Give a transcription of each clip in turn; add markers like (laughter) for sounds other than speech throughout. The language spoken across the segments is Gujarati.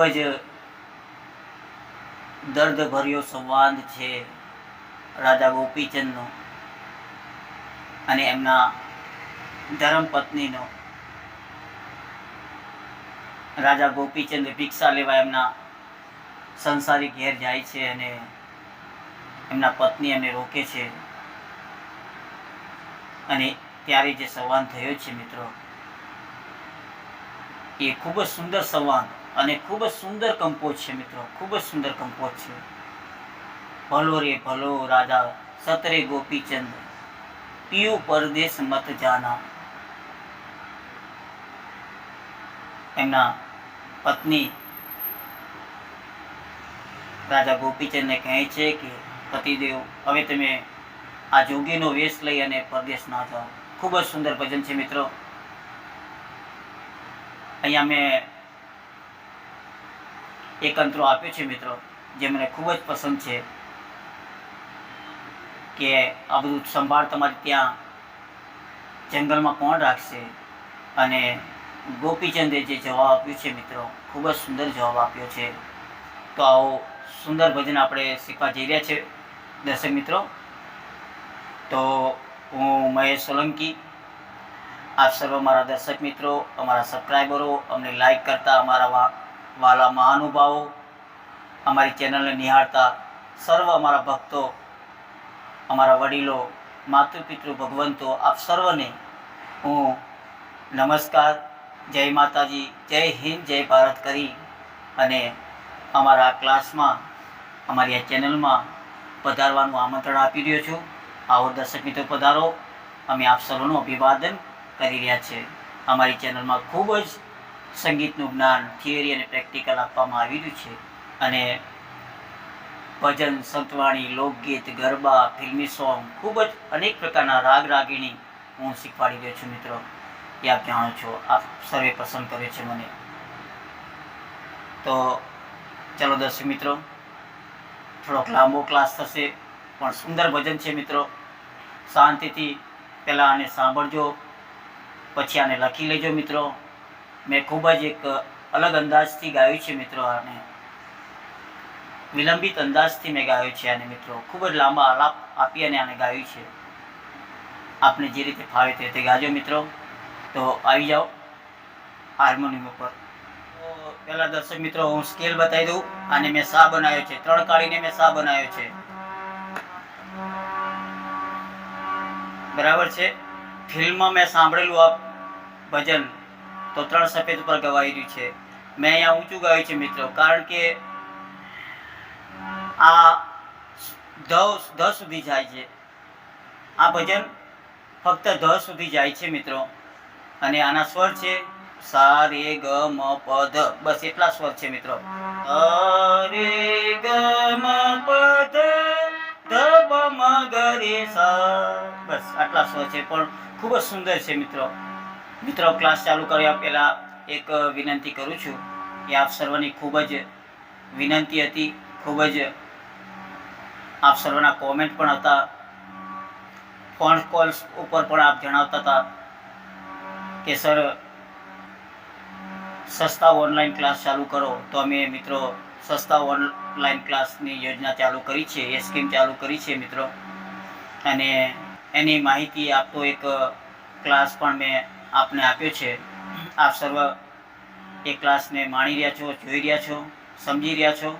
ખૂબ જ દર્દભર્યો સંવાદ છે રાજા ગોપીચંદનો અને એમના ધર્મપત્નીનો. રાજા ગોપીચંદ ભિક્ષા લેવા એમના સંસારી ઘેર જાય છે અને એમના પત્ની એમને રોકે છે. અને ત્યારે જે સંવાદ થયો છે મિત્રો, એ ખૂબ જ સુંદર સંવાદ અને ખૂબ જ સુંદર કંપોઝ છે મિત્રો, ખૂબ જ સુંદર કંપોઝ છે. ભલો રે ભલો રાજા સતરે ગોપીચંદ પીયુ પરદેશ મત જાના. એમના પત્ની રાજા ગોપીચંદને કહે છે કે, પતિદેવ, હવે તમે આ જોગીનો વેશ લઈ અને પરદેશ ના જાઓ. ખૂબ જ સુંદર ભજન છે મિત્રો. અહીંયા મેં એક અંતરો આપ્યો છે મિત્રો, જે મને ખૂબ જ પસંદ છે કે આ બધું સંભાળ તમારે ત્યાં જંગલમાં કોણ રાખશે? અને ગોપીચંદે જે જવાબ આપ્યો છે મિત્રો, ખૂબ જ સુંદર જવાબ આપ્યો છે. તો આવો સુંદર ભજન આપણે શીખવા જઈ રહ્યા છે દર્શક મિત્રો. તો હું મહેશ સોલંકી, આપ સર્વ મારા દર્શક મિત્રો, અમારા સબસ્ક્રાઈબરો અમને લાઈક કરતા અમારા વાલા મહાનુભાવો અમારી ચેનલને નિહાળતા સર્વ અમારા ભક્તો, અમારા વડીલો, માતૃપિતૃ ભગવંતો, આપ સર્વને હું નમસ્કાર, જય માતાજી, જય હિન્દ, જય ભારત કરી અને અમારા ક્લાસમાં, અમારી આ ચેનલમાં પધારવાનું આમંત્રણ આપી રહ્યો છું. આવો દર્શક મિત્રો પધારો. અમે આપ સર્વનું અભિવાદન કરી રહ્યા છે અમારી ચેનલમાં ખૂબ જ સંગીતનું જ્ઞાન થિયરી અને પ્રેક્ટિકલ આપવામાં આવી રહ્યું છે. અને ભજન, સંતવાણી, લોકગીત, ગરબા, ફિલ્મી સોંગ ખૂબ જ અનેક પ્રકારના રાગ રાગીણી હું શીખવાડી રહ્યો છું મિત્રો. એ આપ જાણો છો, આપ સર્વે પસંદ કર્યો છે મને. તો ચાલો દર્શક મિત્રો, થોડોક લાંબો ક્લાસ થશે, પણ સુંદર ભજન છે મિત્રો. શાંતિથી પહેલાં આને સાંભળજો, પછી આને લખી લેજો મિત્રો. મેં ખૂબ જ એક અલગ અંદાજથી ગાયું છે મિત્રો આને વિલંબિત અંદાજથી મેં ગાયું છે અને મિત્રો. ખૂબ જ લાંબા આલાપ આપી અને આને ગાયું છે. આપને જે રીતે ફાવે તે રીતે ગાજો મિત્રો. તો આવી જાઓ હાર્મોનિયમ ઉપર. તો પહેલાં દર્શક મિત્રો, હું સ્કેલ બતાવી દઉં. અને મેં સા બનાવ્યો છે. ત્રણ કાળીને મેં સા બનાવ્યો છે. બરાબર છે? ફિલ્મમાં મેં સાંભળેલું આ ભજન તો ત્રણ સફેદ ઉપર ગવાઈ રહ્યું છે. મેં અહીંયા ઊંચું ગાયું છે મિત્રો, કારણ કે આ ધ ધ સુધી જાય છે. આ ભજન ફક્ત ધ સુધી જાય છે મિત્રો. અને આના સ્વર છે સા રે ગ, મ, પ, ધ. બસ એટલા સ્વર છે મિત્રો. રે ગ, મ, પ, ધ. ધ પ મ, ગ, રે, સા. બસ આટલા સ્વર છે, પણ ખૂબ જ સુંદર છે મિત્રો. મિત્રો ક્લાસ ચાલુ કર્યા પહેલાં એક વિનંતી કરું છું કે આપ સર્વની ખૂબ જ વિનંતી હતી, ખૂબ જ આપ સર્વના કોમેન્ટ પણ હતા ફોન કોલ્સ ઉપર પણ આપ જણાવતા હતા કે, સર, સસ્તા ઓનલાઈન ક્લાસ ચાલુ કરો. તો અમે મિત્રો, સસ્તા ઓનલાઈન ક્લાસની યોજના ચાલુ કરી છે, એ સ્કીમ ચાલુ કરી છે મિત્રો. અને એની માહિતી આપતો એક ક્લાસ પણ મેં આપને આપ્યો છે. આપ સર્વ એ ક્લાસને માણી રહ્યા છો, જોઈ રહ્યા છો, સમજી રહ્યા છો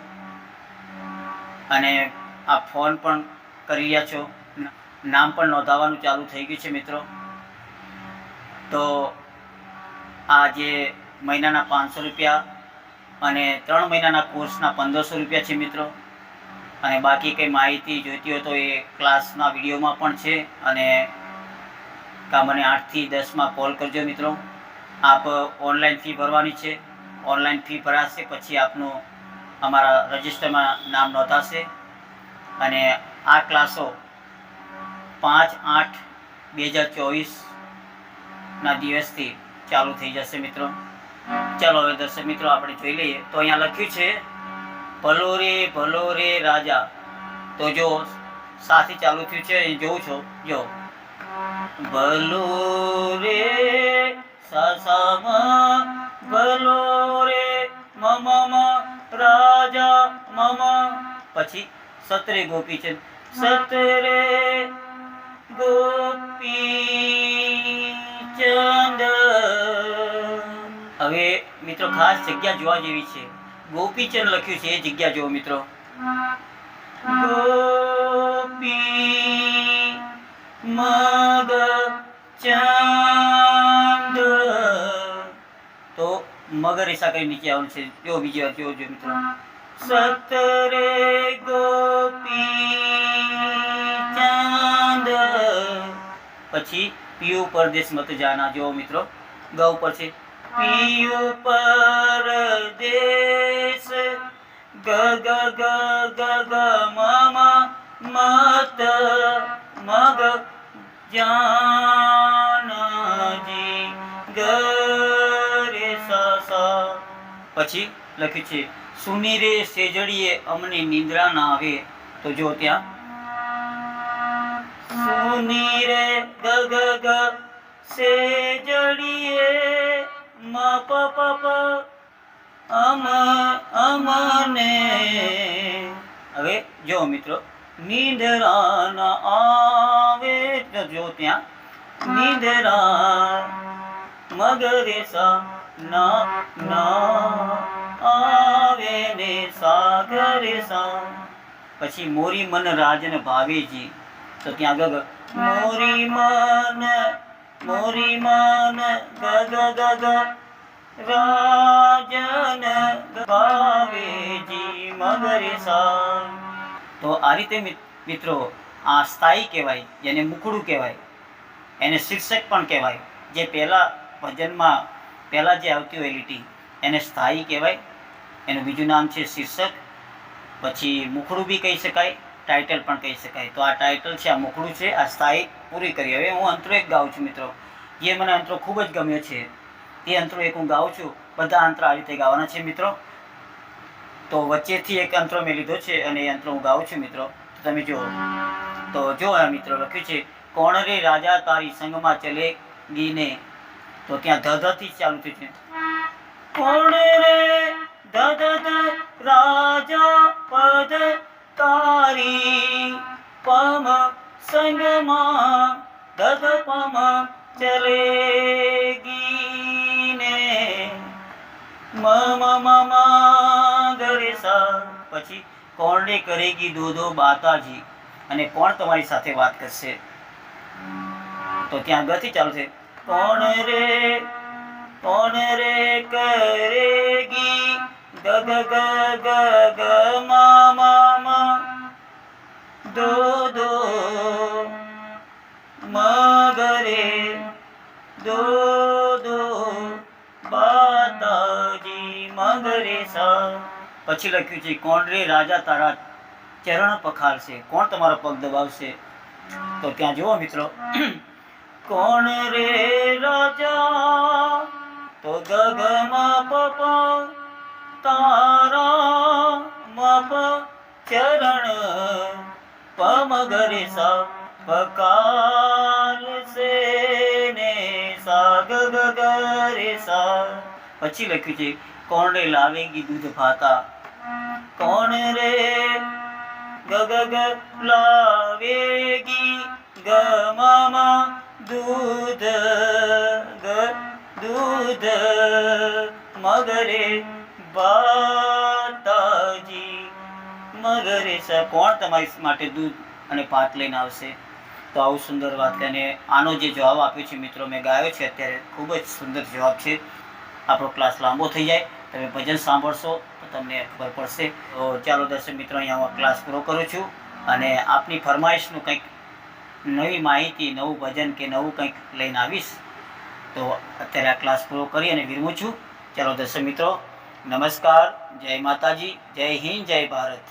અને આપ ફોન પણ કરી રહ્યા છો. નામ પણ નોંધાવવાનું ચાલુ થઈ ગયું છે મિત્રો. તો આ જે મહિનાના પાંચસો રૂપિયા અને ત્રણ મહિનાના કોર્સના પંદરસો રૂપિયા છે મિત્રો. અને બાકી કંઈ માહિતી જોઈતી હોય તો એ ક્લાસના વિડીયોમાં પણ છે અને કા મને આઠથી દસમાં કોલ કરજો મિત્રો. આપ ઓનલાઈન ફી ભરવાની છે. ઓનલાઈન ફી ભરાશે, પછી આપનું અમારા રજિસ્ટરમાં નામ નોંધાશે. અને આ ક્લાસો પાંચ આઠ બે હજાર ચોવીસના દિવસથી ચાલુ થઈ જશે મિત્રો. ચાલો હવે દર્શક મિત્રો આપણે જોઈ લઈએ. તો અહીંયા લખ્યું છે ભલો રે ભલો રે રાજા. તો જો સાથે ચાલુ થયું છે જોઉં છો. જો ભલો રે સસમ ભલો રે મમ રાજા મમ પછી સતરે ગોપી છે સતરે ગોપી ચંદ હવે મિત્રો ખાસ જગ્યા જોવા જેવી છે। ગોપીચંદ લખ્યું છે એ જગ્યા જુઓ મિત્રો। ગોપી મગ ચાંદ. તો મગર ઈસા કરી નીચે આવવાનું છે? જો બીજી વાર જોજો મિત્રો. સતરે ગોપી ચાંદ. પછી પીયુ પરદેશ મત જાના. જો મિત્રો, ગૌ પર છે. પીયુ પરદેશ જાનજી ગરે રે સ સ પછી લખ્યું છે, સુનીરે શેજડીએ અમને નિંદ્રા ના આવે. તો જો ત્યાં, સુનીરે ગ ગ ગ સેજડીએ મ પ પ પ અમ અમને. હવે જો મિત્રો નિંદ્રા ના આવે જો ત્યાં. નિંદરા મગરે સા ના ના આવે ને સાગરે સા. પછી મોરી મન રાજન ભાવેજી. તો ત્યાં ગગ મોરી મન મોરી મન ગગ ગગ રાજન ભાવેજી મગરે સા. તો આ રીતે મિત્રો, આ સ્થાયી કહેવાય, જેને મુખડું કહેવાય, એને શીર્ષક પણ કહેવાય. જે પહેલાં ભજનમાં, પહેલાં જે આવતી હોય લીટી, એને સ્થાયી કહેવાય. એનું બીજું નામ છે શીર્ષક. પછી મુખડું બી કહી શકાય, ટાઇટલ પણ કહી શકાય. તો આ ટાઇટલ છે, આ મુખડું છે, આ સ્થાયી પૂરી કરી. હવે હું અંતરો એક ગાઉં છું, મિત્રો. જે મને અંતરો ખૂબ જ ગમ્યો છે તે અંતરો એક હું ગાઉં છું. બધા અંતરો આ રીતે ગાવાના છે, મિત્રો. તો વચ્ચેથી એક અંતરો મેં લીધો છે અને એ અંતરો હું ગાઉં છું મિત્રો. તમે જુઓ. તો જો મિત્રો લખ્યું છે, કોણ રે રાજા તારી સંગમાં ચલે ગીને? તો ત્યાં ધ ધ જ ચાલુ થયું છે. કોણ રે ગરે સા પછી કોણ કરેગી દો દો બાતાજી અને કોણ તમારી સાથે વાત કરશે? તો ત્યાં ગથી ચાલુ કોણ રે? કોણ રે કરેગી? ગગ ગ ગ ગ ગ, મ મ મ. દો દો મગરે દો દો બાતાજી મગરે સા પછી લખ્યું છે, કોણ રે રાજા તારા ચરણ પખારશે કોણ તમારો પગ દબાવશે? તો ત્યાં જુઓ મિત્રો, (clears throat) કોણ રે રાજા? તો ગગમાં પપ, તારા મપ, ચરણ પમગરે સા પકાર સે ને સા ગ ગ ગ સા પછી લખ્યું છે, કોણ રે લાવેગી દૂધ ભાતા? કોણ રે ગગગ લાવેગી? ગ મ મ દૂધ, ગ દૂધ, મગરે બાતાજી. મગરે સર કોણ તમારી માટે દૂધ અને ભાત લઈને આવશે? તો આવું સુંદર વાત અને આનો જે જવાબ આપ્યો છે મિત્રો, મેં ગાયો છે, અત્યારે ખૂબ જ સુંદર જવાબ છે. આપણો ક્લાસ લાંબો થઈ જાય. તમે ભજન સાંભળશો તો તમને ખબર પડશે. તો ચાલો દર્શક મિત્રો, અહીંયા હું ક્લાસ પૂરો કરું છું અને આપની ફરમાઈશનું કંઈક નવી માહિતી, નવું ભજન કે નવું કંઈક લઈને આવીશ. તો અત્યારે આ ક્લાસ પૂરો કરી અને વિરમું છું. ચાલો દર્શક મિત્રો, નમસ્કાર, જય માતાજી, જય હિન્દ, જય ભારત.